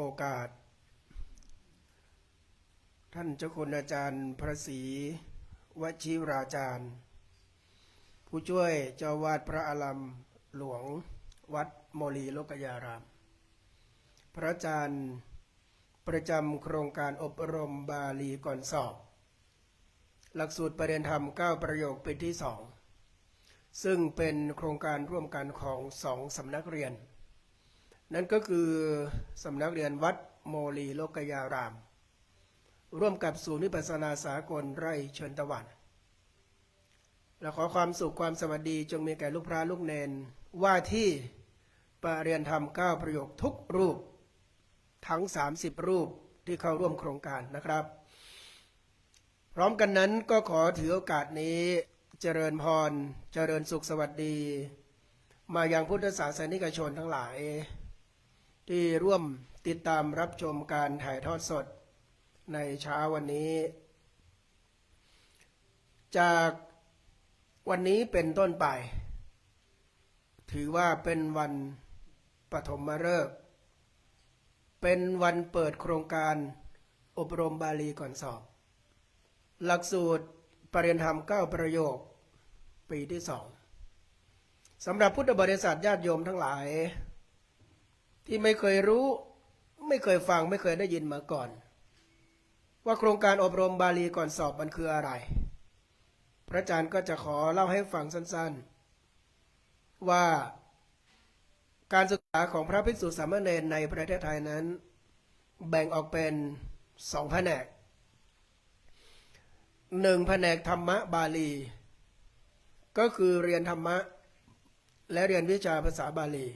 โอกาส ท่านเจ้าคุณอาจารย์พระศรีวชิราจารย์ ผู้ช่วยเจ้าวาดพระอารามหลวงวัดโมลีโลกยาราม พระอาจารย์ประจำโครงการอบรมบาลีก่อนสอบ หลักสูตรประเด็นธรรม 9 ประโยคเป็นที่สองซึ่งเป็นโครงการร่วมกันของสองสำนักเรียน นั่นก็คือสำนักเรียนวัดโมลีโลกยาราม ร่วมกับศูนย์วิปัสสนาสากลไร่เชิญตะวันและขอความสุขความสวัสดีจงมีแก่ลูกพระลูกเนนว่าที่ปรเรียนธรรม9ประโยคทุกรูป ทั้ง 30 รูปที่เข้าร่วมโครงการนะครับ พร้อมกันนั้นก็ขอถือโอกาสนี้เจริญพร เจริญสุขสวัสดี มายังพุทธศาสนิกชนทั้งหลาย ที่ร่วมติดตามรับชมการถ่ายทอดสดในเช้าวันนี้ จากวันนี้เป็นต้นไป ถือว่าเป็นวันปฐมฤกษ์เป็นวันเปิดโครงการอบรมบาลีก่อนสอบ หลักสูตรปรริยธรรม 9 ประโยค ปีที่สองสำหรับพุทธบริษัทญาติโยมทั้งหลาย ที่ไม่เคยรู้ ไม่เคยฟังไม่เคยได้ยินมาก่อน ว่าโครงการอบรมบาลีก่อนสอบมันคืออะไร พระอาจารย์ก็จะขอเล่าให้ฟังสั้นๆ ว่าการศึกษาของพระภิกษุสามเณรในประเทศไทยนั้น แบ่งออกเป็นสองแผนกหนึ่งแผนกธรรมะบาลี ก็คือเรียนธรรมะ และเรียนวิชาภาษาบาลี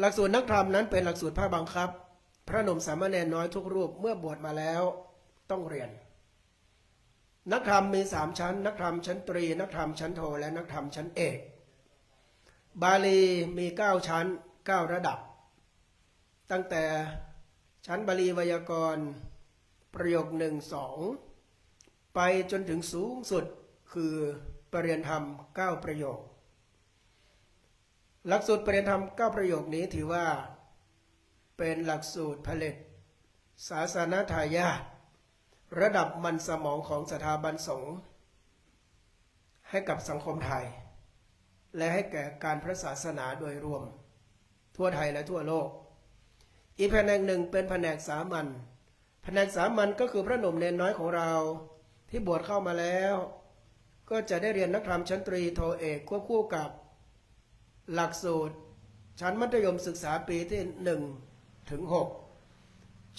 หลักสูตรนักธรรมนั้นเป็นหลักสูตรภาคบังคับ พระนมสามเณรน้อยทุกรูปเมื่อบวชมาแล้วต้องเรียน นักธรรมมีสามชั้น นักธรรมชั้นตรี นักธรรมชั้นโทและนักธรรมชั้นเอก บาลีมีเก้าชั้นเก้าระดับ ตั้งแต่ชั้นบาลีไวยากรณ์ประโยคหนึ่งสองไปจนถึงสูงสุดคือปรริยนธรรม 9 ประโยค หลักสูตรปรริยนธรรม9ประโยคนี้ถือว่าเป็นหลักสูตรผลิต ศาสนทายาทระดับมันสมองของสถาบันสงฆ์ให้กับสังคมไทย และให้แก่การพระศาสนาโดยรวม ทั่วไทยและทั่วโลก อีกแผนกหนึ่งเป็นแผนกสามัญแผนกสามัญก็คือพระหนุ่มเนนน้อยของเราที่บวชเข้ามาแล้ว ก็จะได้เรียนนักธรรมชั้นตรีโทเอกควบคู่กับ หลักสูตร ชั้นมัธยมศึกษาปีที่หนึ่งถึงหก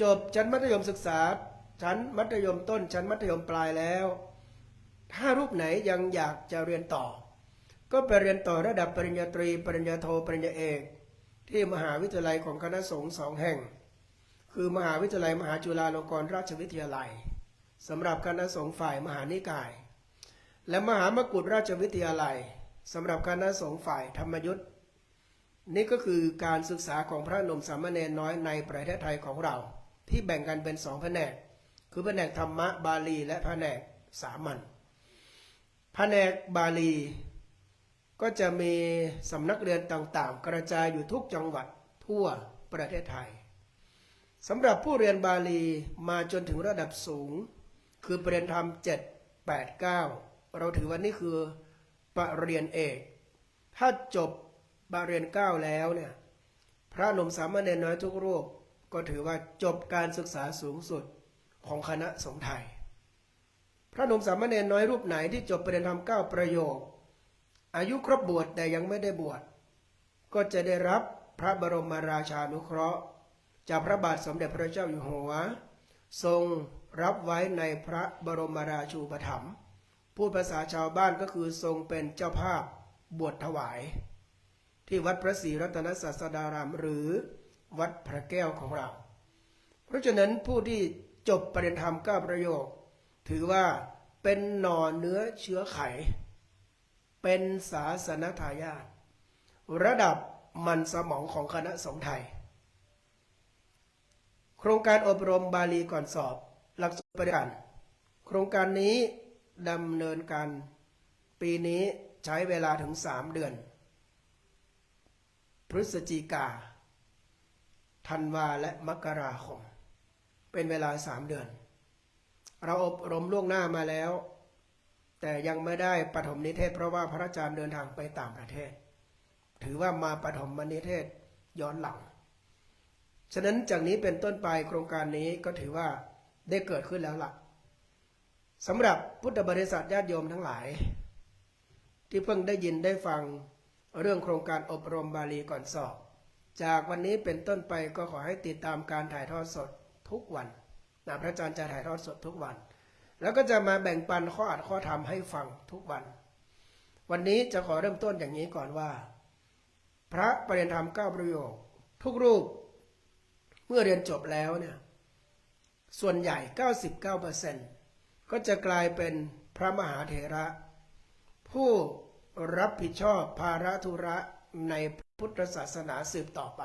จบชั้นมัธยมศึกษา ชั้นมัธยมต้น ชั้นมัธยมปลายแล้ว ถ้ารูปไหนยังอยากจะเรียนต่อ ก็ไปเรียนต่อระดับปริญญาตรี ปริญญาโทปริญญาเอก ที่มหาวิทยาลัยของคณะสงฆ์สองแห่ง คือมหาวิทยาลัยมหาจุฬาลงกรณราชวิทยาลัยสำหรับคณะสงฆ์ฝ่ายมหานิกาย และมหามกุฏราชวิทยาลัย สำหรับคณะสงฆ์ฝ่ายธรรมยุทธ์นี่ก็คือการศึกษาของพระนมสามเณรน้อยในประเทศไทยของเรา ที่แบ่งกันเป็นสองแผนก คือแผนกธรรมะบาลีและแผนกสามัญแผนกบาลี ก็จะมีสำนักเรียนต่างๆ กระจายอยู่ทุกจังหวัดทั่วประเทศไทยสำหรับผู้เรียนบาลีมาจนถึงระดับสูง คือประเรียนธรรม7 8 9 เราถือว่านี่คือ ปรริญญาเอก ถ้าจบปรริญญา9แล้วเนี่ยพระหนุ่มสามเณรน้อยทุกรูปก็ถือว่าจบการศึกษาสูงสุดของคณะสงฆ์ไทย พระหนุ่มสามเณรน้อยรูปไหนที่จบประเรียนธรรม9ประโยค อายุครบบวชแต่ยังไม่ได้บวชก็จะได้รับพระบรมราชานุเคราะห์ จากพระบาทสมเด็จพระเจ้าอยู่หัว ทรงรับไว้ในพระบรมราชูปถัมภ์ พูดภาษาชาวบ้านก็คือทรงเป็นเจ้าภาพบวชถวาย ที่วัดพระศรีรัตนศาสดารามหรือวัดพระแก้วของเรา เพราะฉะนั้นผู้ที่จบประเด็นธรรมก้าประโยค ถือว่าเป็นหน่อเนื้อเชื้อไข เป็นศาสนทายาทระดับมันสมองของคณะสงฆ์ไทย โครงการอบรมบาลีก่อนสอบ หลักสูตรปฏิบัติโครงการนี้ ดำเนินการ ปีนี้ใช้เวลาถึงสามเดือน พฤศจิกาธันวาและมกราคม เป็นเวลาสามเดือน เราอบรมล่วงหน้ามาแล้ว แต่ยังไม่ได้ปฐมนิเทศ เพราะว่าพระอาจารย์เดินทางไปต่างประเทศ ถือว่ามาปฐมนิเทศย้อนหลัง ฉะนั้นจากนี้เป็นต้นไปโครงการนี้ก็ถือว่าได้เกิดขึ้นแล้วล่ะ สำหรับพุทธบริษัทญาติโยมทั้งหลาย ที่เพิ่งได้ยินได้ฟังเรื่องโครงการอบรมบาลีก่อนสอบ จากวันนี้เป็นต้นไปก็ขอให้ติดตามการถ่ายทอดสดทุกวันนะพระอาจารย์จะถ่ายทอดสดทุกวัน แล้วก็จะมาแบ่งปันข้ออัดข้อธรรมให้ฟังทุกวัน วันนี้จะขอเริ่มต้นอย่างนี้ก่อนว่า พระประเด็นธรรมเก้าประโยค ทุกรูปเมื่อเรียนจบแล้วเนี่ยส่วนใหญ่ 99% ก็จะกลายเป็นพระมหาเถระ ผู้รับผิดชอบภาระธุระในพุทธศาสนาสืบต่อไป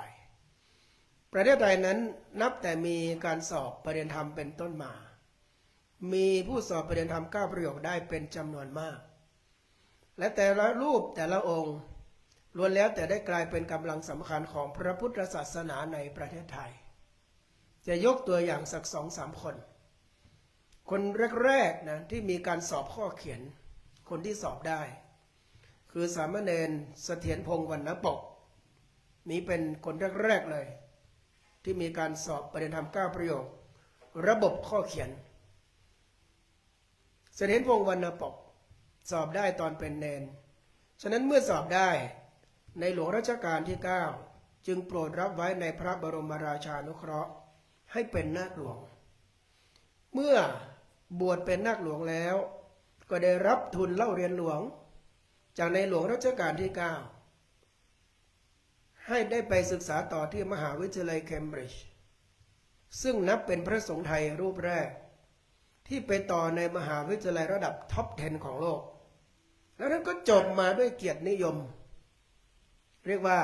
ประเทศไทยนั้นนับแต่มีการสอบประเด็นธรรมเป็นต้นมา มีผู้สอบประเด็นธรรมก้าประโยคได้เป็นจำนวนมาก และแต่ละรูปแต่ละองค์ล้วนแล้วแต่ได้กลายเป็นกำลังสำคัญของพระพุทธศาสนาในประเทศไทย จะยกตัวอย่างสักสองสามคน คนแรกๆนะที่มีการสอบข้อเขียน คนที่สอบได้ คือสามเณรเสถียรพงศ์วรรณปก นี้เป็นคนแรกๆเลย ที่มีการสอบประเด็นธรรมเก้าประโยค ระบบข้อเขียน เสถียรพงศ์วรรณปก สอบได้ตอนเป็นเนน ฉะนั้นเมื่อสอบได้ในหลวงรัชกาลที่ 9 จึงโปรดรับไว้ในพระบรมราชานุเคราะห์ให้เป็นนาคหลวง เมื่อ บวชเป็นนาคหลวงแล้ว ก็ได้รับทุนเล่าเรียนหลวง จากในหลวงรัชกาลที่ 9 ให้ได้ไปศึกษาต่อที่มหาวิทยาลัยเคมบริดจ์ซึ่งนับเป็นพระสงฆ์ไทยรูปแรก ที่ไปต่อในมหาวิทยาลัยระดับท็อป 10 ของโลก แล้วนั้นก็จบมาด้วยเกียรตินิยม เรียกว่า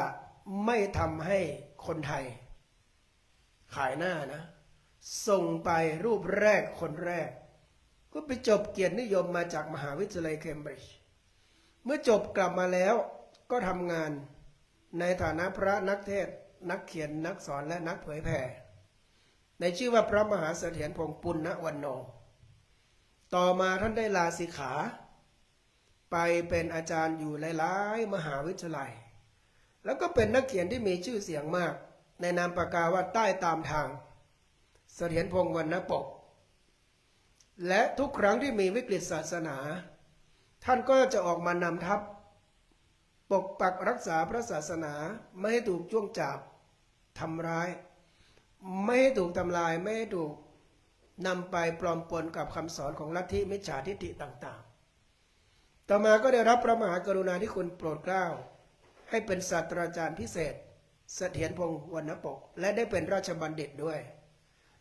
ไม่ทำให้คนไทย ขายหน้านะ ส่งไปรูปแรกคนแรก ก็ไปจบเกียรตินิยมมาจากมหาวิทยาลัยเคมบริดจ์เมื่อจบกลับมาแล้วก็ทำงานในฐานะพระนักเทศน์นักเขียนนักสอนและนักเผยแผ่ในชื่อว่าพระมหาเสถียรพงปุณณวันโน ต่อมาท่านได้ลาสิกขา ไปเป็นอาจารย์อยู่หลายๆ มหาวิทยาลัย แล้วก็เป็นนักเขียนที่มีชื่อเสียงมาก ในนามปากกาว่าใต้ตามทาง เสถียรพงวรรณปก และทุกครั้งที่มีวิกฤตศาสนา ท่านก็จะออกมานำทัพ ปกปักรักษาพระศาสนาไม่ให้ถูกจ้วงจับทำร้าย ไม่ให้ถูกทำลายไม่ให้ถูกนำไปปลอมปนกับคำสอนของลัทธิมิจฉาทิฏฐิต่าง ๆ ต่อมาก็ได้รับพระมหากรุณาธิคุณโปรดเกล้า ให้เป็นศาสตราจารย์พิเศษ เสถียรพงศ์วรรณปก และได้เป็นราชบัณฑิตด้วย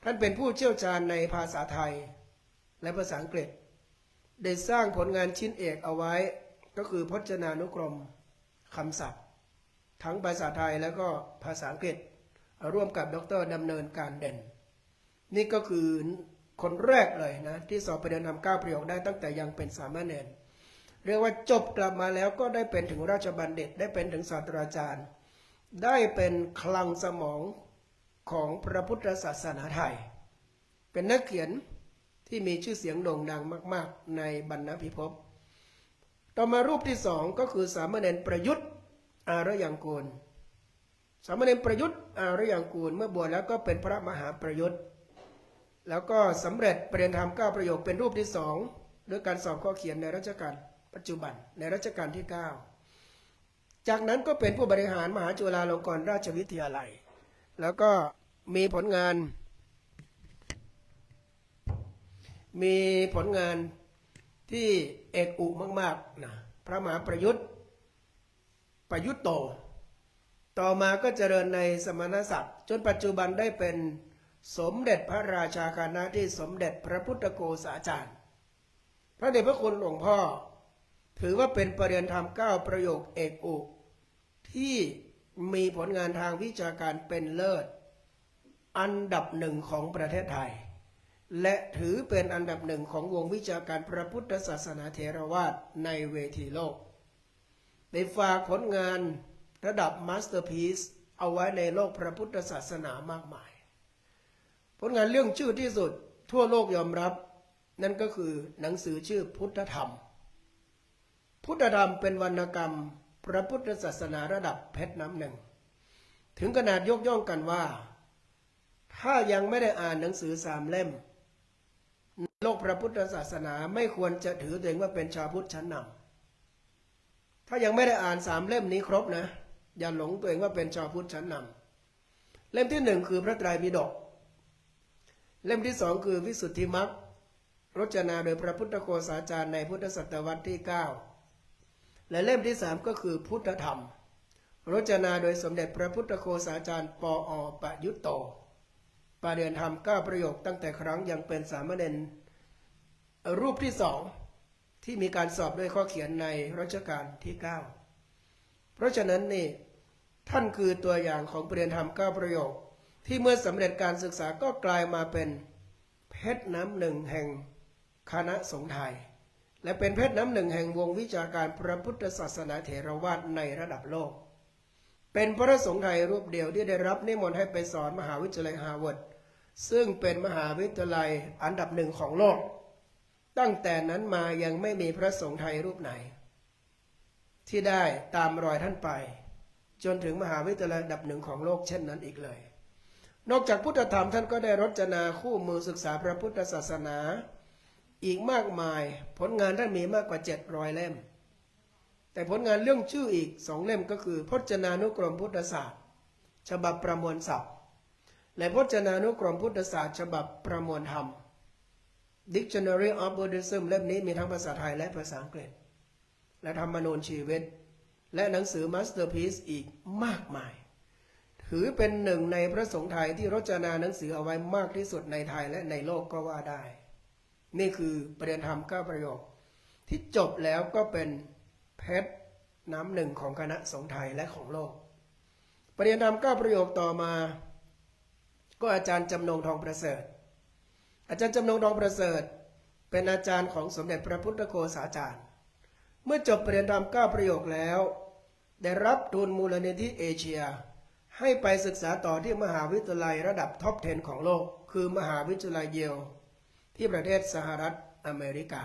ท่านเป็นผู้เชี่ยวชาญในภาษาไทย และภาษาอังกฤษ ได้สร้างผลงานชิ้นเอกเอาไว้ ก็คือพจนานุกรมคำศัพท์ ทั้งภาษาไทยแล้วก็ภาษาอังกฤษ ร่วมกับดรดำเนินการเด่น นี่ก็คือคนแรกเลยนะ ที่สอบประเด็นทำเก้าประโยคได้ตั้งแต่ยังเป็นสามเณรเรียกว่าจบกลับมาแล้วก็ได้เป็นถึงราชบัณฑิต ได้เป็นถึงศาสตราจารย์ ได้เป็นคลังสมองของพระพุทธศาสนาไทย เป็นนักเขียน ที่มีชื่อเสียงโด่งดังมาก ๆ ในบรรณพิภพ ต่อมารูปที่สองก็คือสามเณรประยุทธ์อารยังกูล สามเณรประยุทธ์อารยังกูล เมื่อบวชแล้วก็เป็นพระมหาประยุทธ์ แล้วก็สำเร็จประเด็นธรรมเก้าประโยคเป็นรูปที่สองด้วยการสอบข้อเขียนในรัชกาลปัจจุบันในรัชกาลที่ 9 จากนั้นก็เป็นผู้บริหารมหาจุฬาลงกรณราชวิทยาลัย แล้วก็มีผลงาน มีผลงานที่เอกอุมากๆนะพระมหาประยุทธ์ ประยุทธ์โต ต่อมาก็เจริญในสมณศักดิ์จนปัจจุบันได้เป็นสมเด็จพระราชาคณะที่สมเด็จพระพุทธโกษาจารย์ พระเดชพระคุณหลวงพ่อ ถือว่าเป็นประเด็นธรรมเก้าประโยคเอกอุที่มีผลงานทางวิชาการเป็นเลิศ อันดับหนึ่งของประเทศไทย และถือเป็นอันดับหนึ่งของวงวิชาการพระพุทธศาสนาเทรวาสในเวทีโลก ได้ฝากผลงานระดับมาสเตอร์พีซเอาไว้ในโลกพระพุทธศาสนามากมาย ผลงานเรื่องชื่อที่สุดทั่วโลกยอมรับ นั่นก็คือหนังสือชื่อพุทธธรรม พุทธธรรมเป็นวรรณกรรมพระพุทธศาสนาระดับเพชรน้ำหนึ่ง ถึงขนาดยกย่องกันว่า ถ้ายังไม่ได้อ่านหนังสือสามเล่ม โลกพระพุทธศาสนาไม่ควรจะถือตัวเองว่าเป็นชาวพุทธชั้นนำถ้ายังไม่ได้อ่านสามเล่มนี้ครบนะ อย่าหลงตัวเองว่าเป็นชาวพุทธชั้นนำเล่มที่หนึ่งคือพระไตรปิฎกเล่มที่สองคือวิสุทธิมรรครจนาโดยพระพุทธโฆษาจารย์ในพุทธศตวรรษที่ 9 และเล่มที่สามก็คือพุทธธรรม รจนาโดยสมเด็จพระพุทธโฆษาจารย์ปออปยุตโตปาเดือนธรรมก้าประโยคตั้งแต่ครั้งยังเป็นสามเณร รูปที่สองที่มีการสอบด้วยข้อเขียนในรัชกาลที่ 9 เพราะฉะนั้นนี่ท่านคือตัวอย่างของปรเรียนธรรมเก้าประโยค ที่เมื่อสำเร็จการศึกษาก็กลายมาเป็นเพชรน้ำหนึ่งแห่งคณะสงฆ์ไทย และเป็นเพชรน้ำหนึ่งแห่งวงวิชาการพระพุทธศาสนาเถรวาทในระดับโลก เป็นพระสงฆ์ไทยรูปเดียวที่ได้รับนิมนต์ให้ไปสอนมหาวิทยาลัยฮาร์วาร์ดซึ่งเป็นมหาวิทยาลัยอันดับหนึ่งของโลก ตั้งแต่นั้นมายังไม่มีพระสงฆ์ไทยรูปไหน ที่ได้ตามรอยท่านไป จนถึงมหาวิทยาลัยดับหนึ่งของโลกเช่นนั้นอีกเลย นอกจากพุทธธรรมท่านก็ได้รจนาคู่มือศึกษาพระพุทธศาสนา อีกมากมายผลงานท่านมีมากกว่า 700 เล่ม แต่ผลงานเรื่องชื่ออีกสองเล่มก็คือ พจนานุกรมพุทธศาสตร์ ฉบับประมวลศัพท์ และพจนานุกรมพุทธศาสตร์ ฉบับประมวลธรรม Dictionary of Buddhism เล่มนี้มีทั้งภาษาไทยและภาษาอังกฤษ และธรรมนูญชีวิต และหนังสือ Masterpiece อีกมากมาย ถือเป็นหนึ่งในพระสงฆ์ไทยที่รจนาหนังสือเอาไว้มากที่สุดในไทยและในโลกก็ว่าได้ นี่คือประเด็นธรรมเก้าประโยค ที่จบแล้วก็เป็นเพชรน้ำหนึ่งของคณะสงฆ์ไทยและของโลก ประเด็นธรรมเก้าประโยคต่อมา ก็อาจารย์จำนงทองประเสริฐ อาจารย์จำนงทองประเสริฐ เป็นอาจารย์ของสมเด็จพระพุทธโฆษาจารย์ เมื่อจบประเด็นธรรมเก้าประโยคแล้ว ได้รับทุนมูลนิธิเอเชีย ให้ไปศึกษาต่อที่มหาวิทยาลัยระดับท็อป 10 ของโลก คือมหาวิทยาลัยเยลที่ประเทศสหรัฐอเมริกา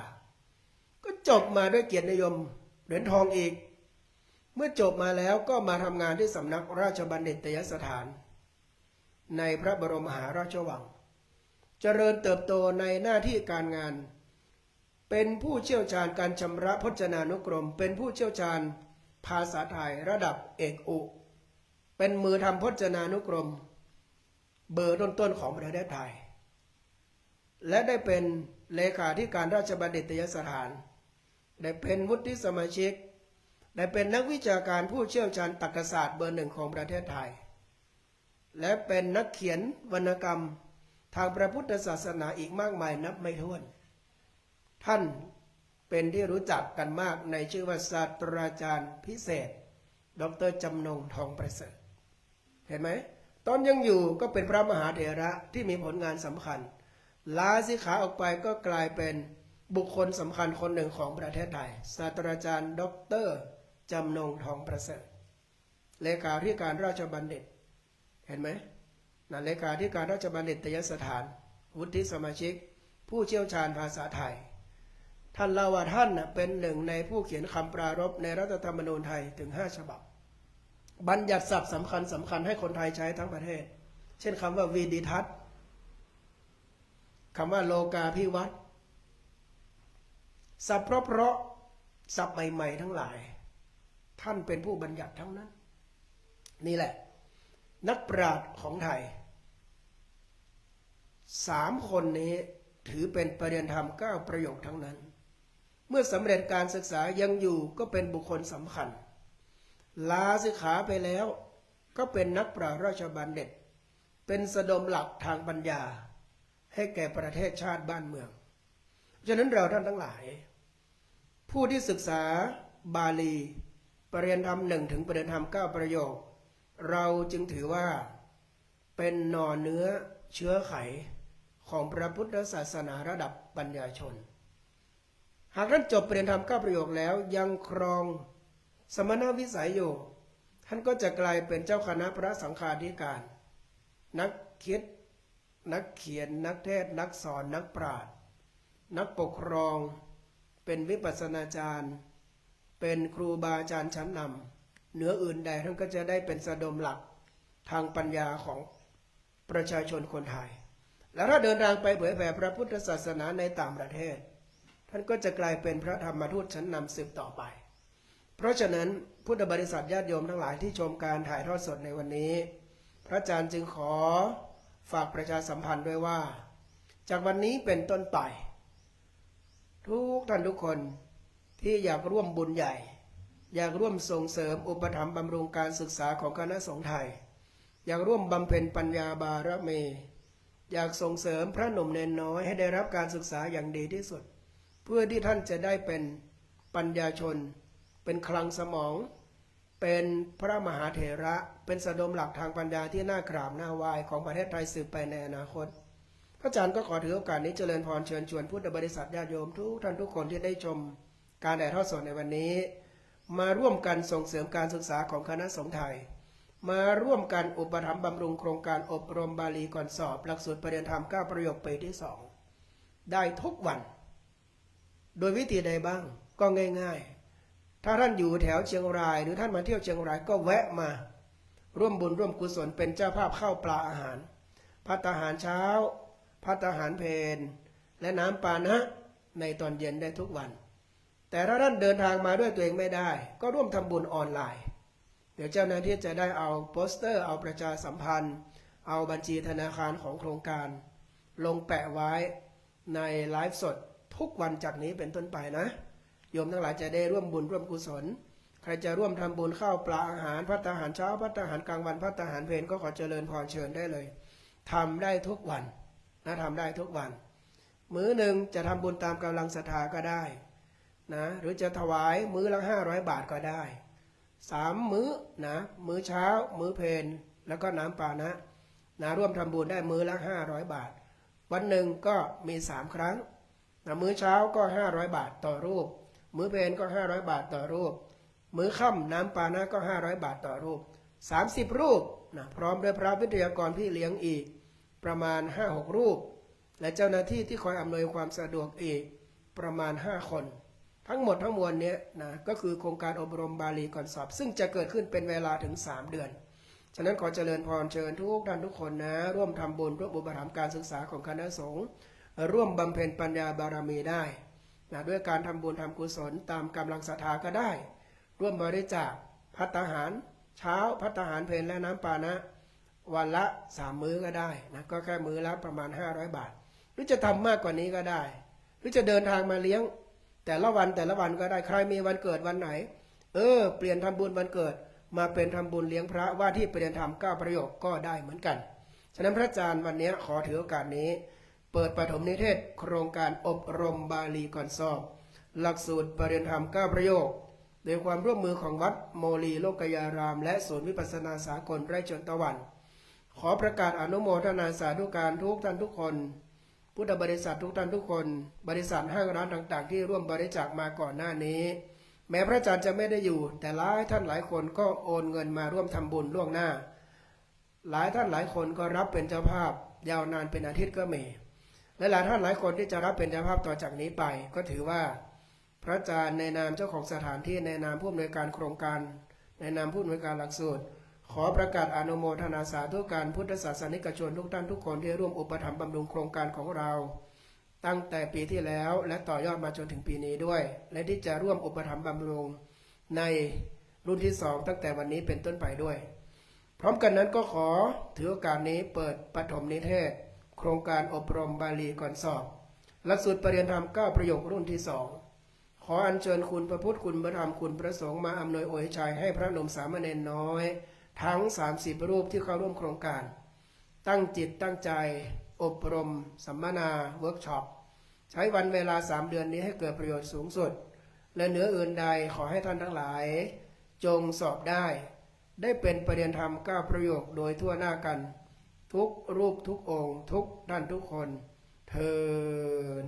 ก็จบมาด้วยเกียรตินิยมเหรียญทองอีก เมื่อจบมาแล้วก็มาทำงานที่สำนักราชบัณฑิตยสถาน ในพระบรมมหาราชวัง เจริญเติบโตในหน้าที่การงาน เป็นผู้เชี่ยวชาญการชำระพจนานุกรม เป็นผู้เชี่ยวชาญภาษาไทยระดับเอกอุ เป็นมือทำพจนานุกรม เบอร์ต้นๆของประเทศไทย และได้เป็นเลขาธิการราชบัณฑิตยสถาน ได้เป็นวุฒิสมาชิก ได้เป็นนักวิชาการผู้เชี่ยวชาญตรรกศาสตร์เบอร์หนึ่งของประเทศไทย และเป็นนักเขียนวรรณกรรม ทางพระพุทธศาสนาอีกมากมายนับไม่ถ้วน ท่านเป็นที่รู้จักกันมากในชื่อว่าศาสตราจารย์พิเศษ ดรจำนงทองประเสริฐ เห็นไหม ตอนยังอยู่ก็เป็นพระมหาเถระที่มีผลงานสำคัญ ลาสิขาออกไปก็กลายเป็นบุคคลสำคัญคนหนึ่งของประเทศไทย ศาสตราจารย์ ดรจำนงทองประเสริฐ เลขาธิการราชบัณฑิต เห็นไหม นันเลขาธิการราชบัณฑิตยสถาน วุฒิสมาชิก ผู้เชี่ยวชาญภาษาไทย ท่านเล่าว่าท่านเป็นหนึ่งในผู้เขียนคำปรารภในรัฐธรรมนูญไทยถึงห้าฉบับ บัญญัติศัพท์สำคัญสำคัญให้คนไทยใช้ทั้งประเทศ เช่นคำว่าวีดิทัศน์คำว่าโลกาพิวัตรศัพท์เพราะๆศัพท์ใหม่ ๆ ทั้งหลาย ท่านเป็นผู้บัญญัติทั้งนั้น นี่แหละ นักปราชญ์ของไทยสามคนนี้ถือเป็นประเด็นธรรมเก้าประโยคทั้งนั้น เมื่อสำเร็จการศึกษายังอยู่ก็เป็นบุคคลสำคัญ ลาสิขาไปแล้วก็เป็นนักปราราชบัณฑิต เป็นสดมหลักทางปัญญา ให้แก่ประเทศชาติบ้านเมือง ฉะนั้นเราท่านทั้งหลาย ผู้ที่ศึกษาบาลีประเรียนธรรมหนึ่งถึงประเรียนธรรมเก้าประโยค เราจึงถือว่า เป็นหน่อเนื้อเชื้อไขของพระพุทธศาสนาระดับปัญญาชน หากท่านจบประเรียนธรรมเก้าประโยคแล้วยังครองสมณวิสัยอยู่ ท่านก็จะกลายเป็นเจ้าคณะพระสังฆาธิการ นักคิด นักเขียน นักเทศน์นักสอน นักปราชญ์นักปกครอง เป็นวิปัสสนาจารย์ เป็นครูบาอาจารย์ชั้นนำ เหนืออื่นใดท่านก็จะได้เป็นสะดมหลักทางปัญญาของประชาชนคนไทย แล้วถ้าเดินทางไปเผยแผ่พระพุทธศาสนาในต่างประเทศ ท่านก็จะกลายเป็นพระธรรมทูตชั้นนำสืบต่อไป เพราะฉะนั้นพุทธบริษัทญาติโยมทั้งหลายที่ชมการถ่ายทอดสดในวันนี้ พระอาจารย์จึงขอฝากประชาสัมพันธ์ด้วยว่า จากวันนี้เป็นต้นไป ทุกท่านทุกคนที่อยากร่วมบุญใหญ่ อยากร่วมส่งเสริมอุปถัมภ์บำรุงการศึกษาของคณะสงฆ์ไทย อยากร่วมบำเพ็ญปัญญาบารมีอยากส่งเสริมพระหนุ่มเนนน้อยให้ได้รับการศึกษาอย่างดีที่สุด เพื่อที่ท่านจะได้เป็นปัญญาชน เป็นคลังสมอง เป็นพระมหาเถระเป็นสะดมหลักทางปัญญาที่น่ากราบน่าไหวายของประเทศไทยสืบไปในอนาคต พระอาจารย์ก็ขอถือโอกาสนี้เจริญพรเชิญชวนพุทธบริษัทญาติโยมทุกท่านทุกคนที่ได้ชม การถ่ายทอดสดในวันนี้ มาร่วมกันส่งเสริมการศึกษาของคณะสงฆ์ไทย มาร่วมกันอุปถัมภ์บำรุงโครงการอบรมบาลีก่อนสอบ หลักสูตรประเรียนธรรม 9 ประโยคปีที่สองได้ทุกวัน โดยวิธีใดบ้างก็ง่ายๆ ถ้าท่านอยู่แถวเชียงราย หรือท่านมาเที่ยวเชียงรายก็แวะมา ร่วมบุญร่วมกุศลเป็นเจ้าภาพข้าวปลาอาหาร พัตตาหารเช้า พัตตาหารเพนและน้ำปานะในตอนเย็นได้ทุกวัน แต่ถ้าท่านเดินทางมาด้วยตัวเองไม่ได้ ก็ร่วมทำบุญออนไลน์ เดี๋ยวเจ้าหน้าที่จะได้เอาโปสเตอร์ เอาประชาสัมพันธ์ เอาบัญชีธนาคารของโครงการ ลงแปะไว้ในไลฟ์สดทุกวันจากนี้เป็นต้นไปนะโยมทั้งหลายจะได้ร่วมบุญร่วมกุศล ใครจะร่วมทำบุญข้าวปลาอาหารพัตตาหารเช้าพัตตาหารกลางวันพัตตาหารเพลก็ขอเจริญพรเชิญได้เลยทำได้ทุกวันนะทำได้ทุกวัน มื้อหนึ่งจะทำบุญตามกำลังศรัทธาก็ได้ นะหรือจะถวายมื้อละห้าร้อยบาทก็ได้สามมื้อนะมื้อเช้า มื้อเพลแล้วก็น้ำปานะนะร่วมทำบุญได้มื้อละห้าร้อยบาท วันหนึ่งก็มีสามครั้งนะมื้อเช้าก็ห้าร้อยบาทต่อรูป มื้อเพลก็ห้าร้อยบาทต่อรูป มื้อค่ำน้ำปานะก็ห้าร้อยบาทต่อรูปสามสิบรูปนะพร้อมด้วยพระวิทยากรพี่เลี้ยงอีก ประมาณห้าหกรูป และเจ้าหน้าที่ที่คอยอำนวยความสะดวกอีกประมาณห้าคน ทั้งหมดทั้งมวลเนี้ยนะก็คือโครงการอบรมบาลีก่อนสอบ ซึ่งจะเกิดขึ้นเป็นเวลาถึง 3 เดือน ฉะนั้นขอเจริญพรเชิญทุกท่านทุกคนนะ ร่วมทำบุญร่วมอุปถัมภ์การศึกษาของคณะสงฆ์ร่วมบำเพ็ญปัญญาบารมีได้นะด้วยการทำบุญทำกุศลตามกำลังศรัทธาก็ได้ ร่วมบริจาคพัตตาหาร เช้าพัตตาหารเพลนและน้ำปานะ วันละสามมื้อก็ได้นะก็แค่มื้อละประมาณ 500 บาท หรือจะทำมากกว่านี้ก็ได้ หรือจะเดินทางมาเลี้ยง แต่ละวันแต่ละวันก็ได้ใครมีวันเกิดวันไหน เออ เปลี่ยนทำบุญวันเกิด มาเป็นทำบุญเลี้ยงพระว่าที่ประเด็นธรรมเก้าประโยคก็ได้เหมือนกันฉะนั้นพระอาจารย์วันนี้ขอถือโอกาสนี้ เปิดปฐมนิเทศ โครงการอบรมบาลีก่อนสอบ หลักสูตรประเด็นธรรมเก้าประโยคโดยความร่วมมือของวัดโมลีโลกยาราม และศูนย์วิปัสนาสากลไร่เชิญตะวัน ขอประกาศอนุโมทนาสาธุการทุกท่านทุกคน พุทธบริษัททุกท่านทุกคน บริษัทห้างร้านต่างๆ ที่ร่วมบริจาคมาก่อนหน้านี้ แม้พระอาจารย์จะไม่ได้อยู่ แต่หลายท่านหลายคนก็โอนเงินมาร่วมทำบุญล่วงหน้า หลายท่านหลายคนก็รับเป็นเจ้าภาพ ยาวนานเป็นอาทิตย์ก็มีและหลายท่านหลายคนที่จะรับเป็นเจ้าภาพต่อจากนี้ไป ก็ถือว่า พระอาจารย์ในนามเจ้าของสถานที่ในนามผู้อำนวยการโครงการ ในนามผู้อำนวยการหลักสูตร ขอประกาศอนุโมทนาสาธุการพุทธศาสนิกชนทุกท่านทุกคนที่ร่วมอุปถัมภ์บำรุงโครงการของเรา ตั้งแต่ปีที่แล้วและต่อยอดมาจนถึงปีนี้ด้วย และที่จะร่วมอุปถัมภ์บำรุงในรุ่นที่สองตั้งแต่วันนี้เป็นต้นไปด้วย พร้อมกันนั้นก็ขอถือโอกาสนี้เปิดปฐมนิเทศ โครงการอบรมบาลีก่อนสอบหลักสูตรปรริญญาธรรม9ประโยครุ่นที่สองขออัญเชิญคุณพระพุทธคุณพระธรรมคุณพระสงฆ์มาอำนวยอวยชัยให้พระนมสามเณรน้อย ทั้ง 30 รูปที่เข้าร่วมโครงการ ตั้งจิตตั้งใจ อบรม สัมมนา เวิร์กช็อป ใช้วันเวลา 3 เดือนนี้ให้เกิดประโยชน์สูงสุด และเหนืออื่นใดขอให้ท่านทั้งหลาย จงสอบได้ ได้เป็นประเด็นธรรม9ประโยคโดยทั่วหน้ากัน ทุกรูปทุกองค์ ทุกท่านทุกคน เทิน